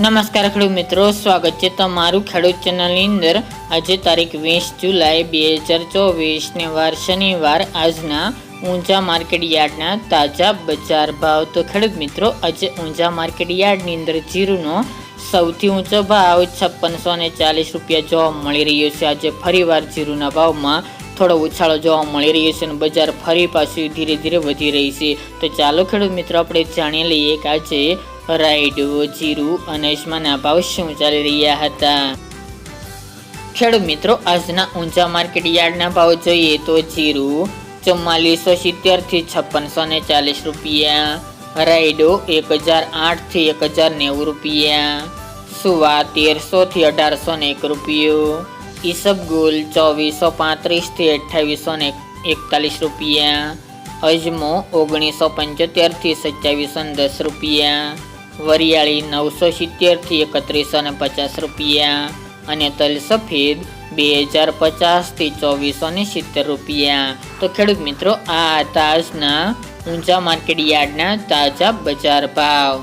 નમસ્કાર ખેડૂત મિત્રો, સ્વાગત છે તમારું ખેડૂત ચેનલની અંદર. આજે તારીખ વીસ જુલાઈ બે હજાર ચોવીસને વાર શનિવાર. આજના ઊંઝા માર્કેટ યાર્ડના તાજા બજાર ભાવ. તો ખેડૂત મિત્રો, આજે ઊંઝા માર્કેટ યાર્ડની અંદર જીરુનો સૌથી ઊંચો ભાવ છપ્પનસો ને ચાલીસ રૂપિયા જોવા મળી રહ્યો છે. આજે ફરીવાર જીરુના ભાવમાં થોડો ઉછાળો જોવા મળી રહ્યો છે અને બજાર ફરી પાછું ધીરે ધીરે વધી રહી છે. તો ચાલો ખેડૂત મિત્રો, આપણે જાણી લઈએ કે આજે રાયડો, જીરું અને અજમાના ભાવ શું ચાલી રહ્યા હતા? ખેડૂત મિત્રો, આજના ઊંચા માર્કેટ યાર્ડના ભાવ જોઈએ તો જીરું ચુમ્માલીસો સિત્તેરથી છપ્પનસો ને ચાલીસ રૂપિયા, રાયડો એક હજાર આઠથી એક હજાર નેવું રૂપિયા, સુવા તેરસોથી અઢારસો ને એક રૂપિયો ઈસબગુલ ચોવીસો પાંત્રીસથી અઠ્ઠાવીસો ને એકતાલીસ રૂપિયા, અજમો ઓગણીસો પંચોતેરથી સત્યાવીસો દસ રૂપિયા વરિયાળી નવસો સિત્તેરથી એકત્રીસો ને પચાસ રૂપિયા અને તલ સફેદ બે હજાર પચાસથી ચોવીસો ને સિત્તેર રૂપિયા. તો ખેડૂત મિત્રો, આ હતા આજના ઊંચા માર્કેટ યાર્ડના તાજા બજાર ભાવ.